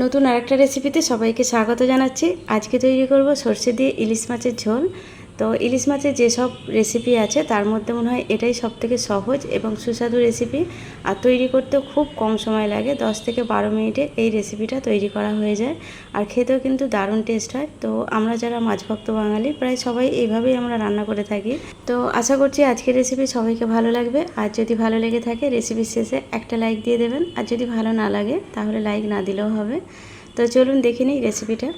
নতুন আরেকটা রেসিপিতে সবাইকে স্বাগত জানাচ্ছি। আজকে তৈরি করব সর্ষে দিয়ে ইলিশ মাছের ঝোল। তো ইলিশ মাছের যেসব রেসিপি আছে, তার মধ্যে মনে হয় এটাই সব থেকে সহজ এবং সুস্বাদু রেসিপি আর তৈরি করতেও খুব কম সময় লাগে 10 থেকে বারো মিনিটে এই রেসিপিটা তৈরি করা হয়ে যায়। আর খেতেও কিন্তু দারুণ টেস্ট হয়। তো আমরা যারা মাছভক্ত বাঙালি, প্রায় সবাই এইভাবেই আমরা রান্না করে থাকি। তো আশা করছি আজকের রেসিপি সবাইকে ভালো লাগবে। আর যদি ভালো লেগে থাকে রেসিপির শেষে একটা লাইক দিয়ে দেবেন। আর যদি ভালো না লাগে, তাহলে লাইক না দিলেও হবে। তো চলুন দেখে নিই রেসিপিটা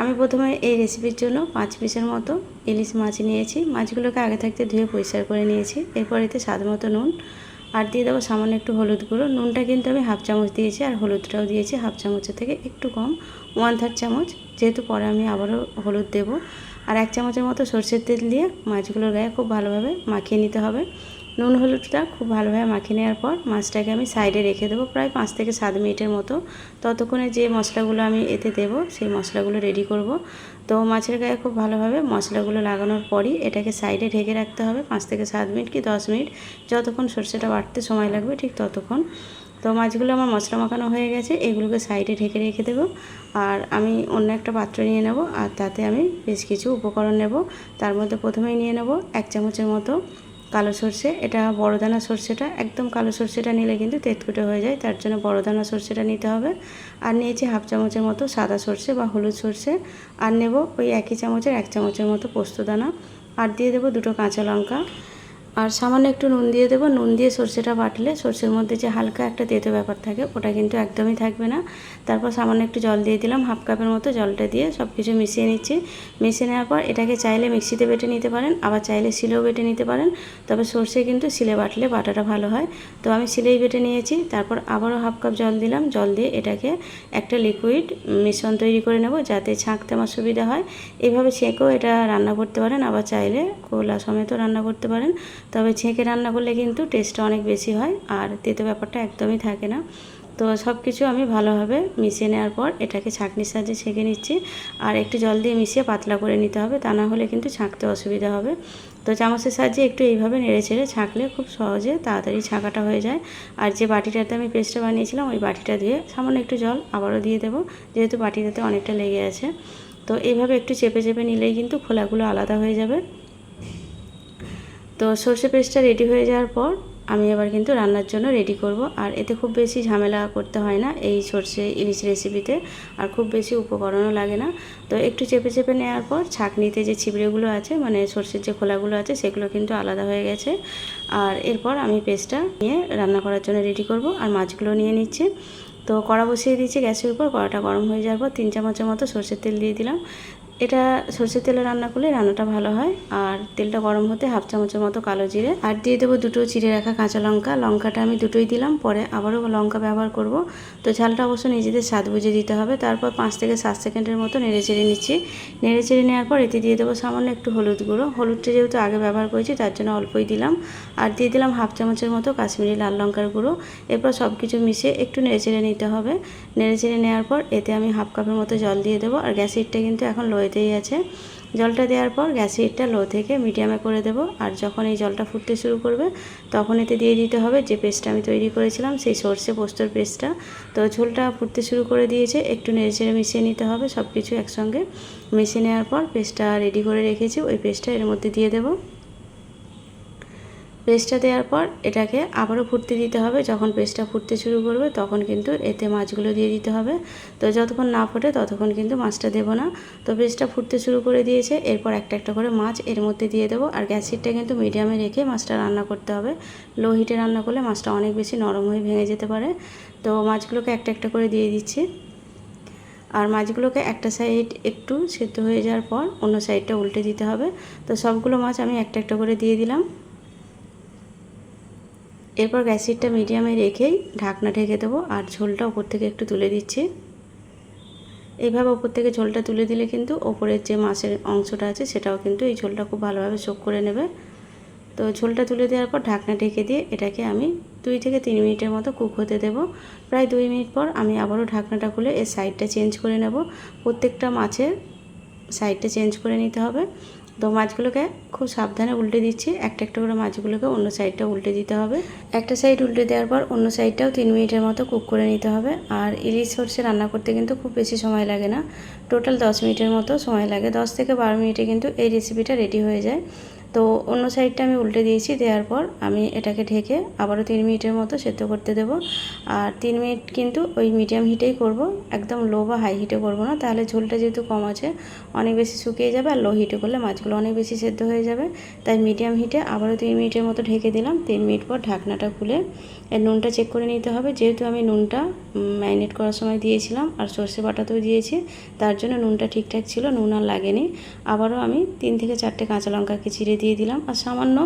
আমি প্রথমে এই রেসিপির জন্য পাঁচ পিসের মতো ইলিশ মাছ নিয়েছি। মাছগুলোকে আগে থাকতে ধুয়ে পরিষ্কার করে নিয়েছি। এরপর এতে স্বাদ মতো নুন আর দিয়ে দেবো সামান্য একটু হলুদ গুঁড়ো। নুনটা কিন্তু আমি হাফ চামচ দিয়েছি আর হলুদটাও দিয়েছি হাফ চামচের থেকে একটু কম ওয়ান থার্ড চামচ। যেহেতু পরে আমি আবারও হলুদ দেব। আর এক চামচের মতো সর্ষের তেল দিয়ে মাছগুলোর গায়ে খুব ভালোভাবে মাখিয়ে নিতে হবে। নুন হলুদটা খুব ভালোভাবে মাখিয়ে নেওয়ার পর মাছটাকে আমি সাইডে রেখে দেবো প্রায় পাঁচ থেকে সাত মিনিটের মতো। ততক্ষণে যে মশলাগুলো আমি এতে দেব, সেই মশলাগুলো রেডি করব। তো মাছের গায়ে খুব ভালোভাবে মশলাগুলো লাগানোর পরই এটাকে সাইডে ঢেকে রাখতে হবে পাঁচ থেকে সাত মিনিট কি দশ মিনিট। যতক্ষণ সর্ষেটা বাটতে সময় লাগবে ঠিক ততক্ষণ। তো মাছগুলো আমার মশলা মাখানো হয়ে গেছে, এগুলোকে সাইডে ঢেকে রেখে দেবো। আর আমি অন্য একটা পাত্র নিয়ে নেব, আর তাতে আমি বেশ কিছু উপকরণ নেব। তার মধ্যে প্রথমেই নিয়ে নেব এক চামচের মতো কালো সর্ষে, এটা বড় দানা সর্ষেটা, একদম কালো সর্ষেটা নিলে কিন্তু তেতকুটে হয়ে যায়, তার জন্য বড় দানা সর্ষেটা নিতে হবে। আর নিয়েছি হাফ চামচের মতো সাদা সর্ষে বা হলুদ সর্ষে, আর নেব ওই একই চামচের এক চামচের মতো পোস্ত দানা। আর দিয়ে দেবো দুটো কাঁচা লঙ্কা আর সামান্য একটু নুন দিয়ে দেবো। নুন দিয়ে সর্ষেটা বাটলে সর্ষের মধ্যে যে হালকা একটা তেতো ব্যাপার থাকে, ওটা কিন্তু একদমই থাকবে না। তারপর সামান্য একটু জল দিয়ে দিলাম, হাফ কাপের মতো জলটা দিয়ে সব কিছু মিশিয়ে নিচ্ছি। মিশিয়ে নেওয়ার পর এটাকে চাইলে মিক্সিতে বেটে নিতে পারেন, আবার চাইলে শিলেও বেটে নিতে পারেন। তবে সর্ষে কিন্তু শিলে বাটলে বাটাটা ভালো হয়। তো আমি শিলেই বেটে নিয়েছি, তারপর আবারও হাফ কাপ জল দিলাম। জল দিয়ে এটাকে একটা লিকুইড মিশ্রণ তৈরি করে নেব যাতে ছাঁকতে আমার সুবিধা হয়। এভাবে ছেঁকেও এটা রান্না করতে পারেন, আবার চাইলে কোলা সমেতও রান্না করতে পারেন। তবে ছেঁকে রান্না করলে কিন্তু টেস্টটা অনেক বেশি হয় আর তেতো ব্যাপারটা একদমই থাকে না। তো সব কিছু আমি ভালোভাবে মিশিয়ে নেওয়ার পর এটাকে ছাঁকনির সাহায্যে ছেঁকে নিচ্ছি আর একটু জল দিয়ে মিশিয়ে পাতলা করে নিতে হবে, তা না হলে কিন্তু ছাঁকতে অসুবিধা হবে। তো চামচের সাহায্যে একটু এইভাবে নেড়ে ছেড়ে ছাঁকলে খুব সহজে তাড়াতাড়ি ছাঁকাটা হয়ে যায়। আর যে বাটিটাতে আমি পেস্টটা বানিয়েছিলাম, ওই বাটিটা দিয়ে সামান্য একটু জল আবারও দিয়ে দেবো, যেহেতু বাটিটাতে অনেকটা লেগে আছে। তো এইভাবে একটু চেপে চেপে নিলেই কিন্তু খোলাগুলো আলাদা হয়ে যাবে। তো সর্ষে পেস্টটা রেডি হয়ে যাওয়ার পর আমি এবার কিন্তু রান্নার জন্য রেডি করব। আর এতে খুব বেশি ঝামেলা করতে হয় না এই সর্ষে ইলিশ রেসিপিতে আর খুব বেশি উপকরণও লাগে না। তো একটু চেপে চেপে নেওয়ার পর ছাঁকনিতে যে ছিবড়েগুলো আছে মানে সর্ষের যে খোলাগুলো আছে, সেগুলো কিন্তু আলাদা হয়ে গেছে। আর এরপর আমি পেস্টটা নিয়ে রান্না করার জন্য রেডি করব। আর মাছগুলো নিয়ে নিচ্ছি। তো কড়া বসিয়ে দিয়েছি গ্যাসের উপর। কড়াটা গরম হয়ে যাওয়ার পর তিন চামচের মতো সর্ষের তেল দিয়ে দিলাম। এটা সর্ষের তেলে রান্না করলে রান্নাটা ভালো হয়, আর তেলটা গরম হতে হাফ চামচের মতো কালো জিরে। আর দিয়ে দেবো দুটো চিড়ে রাখা কাঁচা লঙ্কা। লঙ্কাটা আমি দুটোই দিলাম, পরে আবারও লঙ্কা ব্যবহার করব। তো ঝালটা অবশ্য নিজেদের স্বাদ বুঝে দিতে হবে। তারপর পাঁচ থেকে সাত সেকেন্ডের মতো নেড়ে চেড়ে নিচ্ছি। নেড়ে চেড়ে নেওয়ার পর এতে দিয়ে দেবো সামান্য একটু হলুদ গুঁড়ো। হলুদটা যেহেতু আগে ব্যবহার করেছি, তার জন্য অল্পই দিলাম। আর দিয়ে দিলাম হাফ চামচের মতো কাশ্মীরি লাল লঙ্কার গুঁড়ো। এরপর সব কিছু মিশিয়ে একটু নেড়ে চেড়ে নিতে হবে। নেড়ে চেড়ে নেওয়ার পর এতে আমি হাফ কাপের মতো জল দিয়ে দেবো। আর গ্যাসেরটা কিন্তু এখন লোয়েতেই আছে জলটা দেওয়ার পর গ্যাসের হিটটা লো থেকে মিডিয়ামে করে দেব। আর যখন এই জলটা ফুটতে শুরু করবে, তখন এতে দিয়ে দিতে হবে যে পেস্টটা আমি তৈরি করেছিলাম, সেই সর্ষে পোস্তর পেস্টটা। তো ঝোলটা ফুটতে শুরু করে দিয়েছে, একটু নেড়ে চেড়ে মিশিয়ে নিতে হবে সব কিছু একসঙ্গে। মিশিয়ে নেওয়ার পর পেস্টটা রেডি করে রেখেছি, ওই পেস্টটা এর মধ্যে দিয়ে দেবো। পেস্টটা দেওয়ার পর এটাকে আবারও ফুটতে দিতে হবে। যখন পেস্টটা ফুটতে শুরু করবে তখন কিন্তু এতে মাছগুলো দিয়ে দিতে হবে। তো যতক্ষণ না ফোটে ততক্ষণ কিন্তু মাছটা দেবো না। তো পেস্টটা ফুটতে শুরু করে দিয়েছে। এরপর একটা একটা করে মাছ এর মধ্যে দিয়ে দেবো। আর গ্যাস হিটটা কিন্তু মিডিয়ামে রেখে মাছটা রান্না করতে হবে। লো হিটে রান্না করলে মাছটা অনেক বেশি নরম হয়ে ভেঙে যেতে পারে। তো মাছগুলোকে একটা একটা করে দিয়ে দিচ্ছি। আর মাছগুলোকে একটা সাইড একটু সেদ্ধ হয়ে যাওয়ার পর অন্য সাইডটা উল্টে দিতে হবে। তো সবগুলো মাছ আমি একটা একটা করে দিয়ে দিলাম। এরপর গ্যাসিটটা মিডিয়ামে রেখেই ঢাকনা ঢেকে দেবো আর ঝোলটা ওপর থেকে একটু তুলে দিচ্ছি। এইভাবে ওপর থেকে ঝোলটা তুলে দিলে কিন্তু ওপরের যে মাছের অংশটা আছে সেটাও কিন্তু এই ঝোলটা খুব ভালোভাবে চোখ করে নেবে। তো ঝোলটা তুলে দেওয়ার পর ঢাকনা ঢেকে দিয়ে এটাকে আমি দুই থেকে তিন মিনিটের মতো কুক হতে দেব। প্রায় দুই মিনিট পর আমি আবারও ঢাকনাটা খুলে এর সাইডটা চেঞ্জ করে নেব। প্রত্যেকটা মাছের সাইডটা চেঞ্জ করে নিতে হবে। তো মাছগুলোকে খুব সাবধানে উল্টে দিচ্ছি। একটা একটা করে মাছগুলোকে অন্য সাইডটা উল্টে দিতে হবে। একটা সাইড উল্টে দেওয়ার পর অন্য সাইডটাও তিন মিনিটের মতো কুক করে নিতে হবে। আর ইলিশ সর্ষে রান্না করতে কিন্তু খুব বেশি সময় লাগে না। টোটাল দশ মিনিটের মতো সময় লাগে। দশ থেকে বারো মিনিটে কিন্তু এই রেসিপিটা রেডি হয়ে যায়। তো অন্য সাইডটা আমি উল্টে দিয়েছি, দেওয়ার পর আমি এটাকে ঢেকে আবারও তিন মিনিটের মতো সেদ্ধ করতে দেবো। আর তিন মিনিট কিন্তু ওই মিডিয়াম হিটেই করব, একদম লো বা হাই হিটে করব না। তাহলে ঝোলটা যেহেতু কম আছে, অনেক বেশি শুকিয়ে যাবে আর লো হিটে করলে মাছগুলো অনেক বেশি সেদ্ধ হয়ে যাবে। তাই মিডিয়াম হিটে আবারও তিন মিনিটের মতো ঢেকে দিলাম। তিন মিনিট পর ঢাকনাটা খুলে এর নুনটা চেক করে নিতে হবে। যেহেতু আমি নুনটা ম্যারিনেট করার সময় দিয়েছিলাম আর সর্ষে বাটাতেও দিয়েছি, তার জন্য নুনটা ঠিকঠাক ছিল, নুন আর লাগেনি। আবারও আমি তিন থেকে চারটে কাঁচা লঙ্কাকে চিড়ে দিয়ে দিলাম আর সামান্য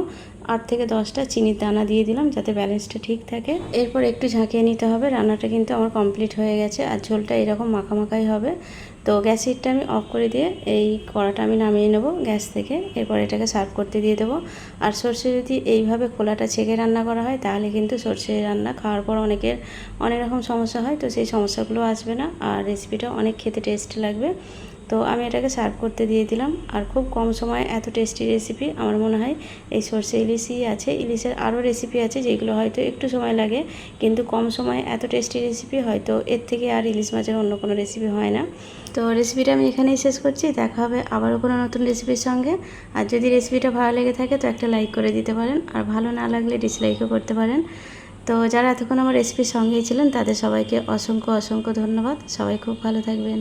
আট থেকে দশটা চিনির দানা দিয়ে দিলাম যাতে ব্যালেন্সটা ঠিক থাকে। এরপর একটু ঝাঁকিয়ে নিতে হবে, রান্নাটা কিন্তু আমার কমপ্লিট হয়ে গেছে আর ঝোলটা এরকম মাখামাখাই হবে। তো গ্যাস হিটটা আমি অফ করে দিয়ে এই কড়াটা আমি নামিয়ে নেব গ্যাস থেকে, এরপর এটাকে সার্ভ করতে দিয়ে দেবো। আর সর্ষে যদি এইভাবে খোলাটা ছেঁকে রান্না করা হয়, তাহলে কিন্তু সর্ষে রান্না খাওয়ার পর অনেকের অনেক রকম সমস্যা হয়, তো সেই সমস্যাগুলো আসবে না। আর রেসিপিটা অনেক খেতে টেস্ট লাগবে। তো আমি এটাকে সার্ভ করতে দিয়ে দিলাম। আর খুব কম সময়ে এত টেস্টি রেসিপি আমার মনে হয় এই সর্ষে ইলিশই আছে। ইলিশের আরও রেসিপি আছে যেগুলো হয়তো একটু সময় লাগে, কিন্তু কম সময়ে এত টেস্টি রেসিপি হয়তো এর থেকে আর ইলিশ মাছের অন্য কোনো রেসিপি হয় না। তো রেসিপিটা আমি এখানেই শেষ করছি। দেখা হবে আবারও কোনো নতুন রেসিপির সঙ্গে। আর যদি রেসিপিটা ভালো লেগে থাকে তো একটা লাইক করে দিতে পারেন। আর ভালো না লাগলে ডিসলাইকও করতে পারেন। তো যারা এতক্ষণ আমার রেসিপির সঙ্গেই ছিলেন তাদের সবাইকে অসংখ্য অসংখ্য ধন্যবাদ। সবাই খুব ভালো থাকবেন।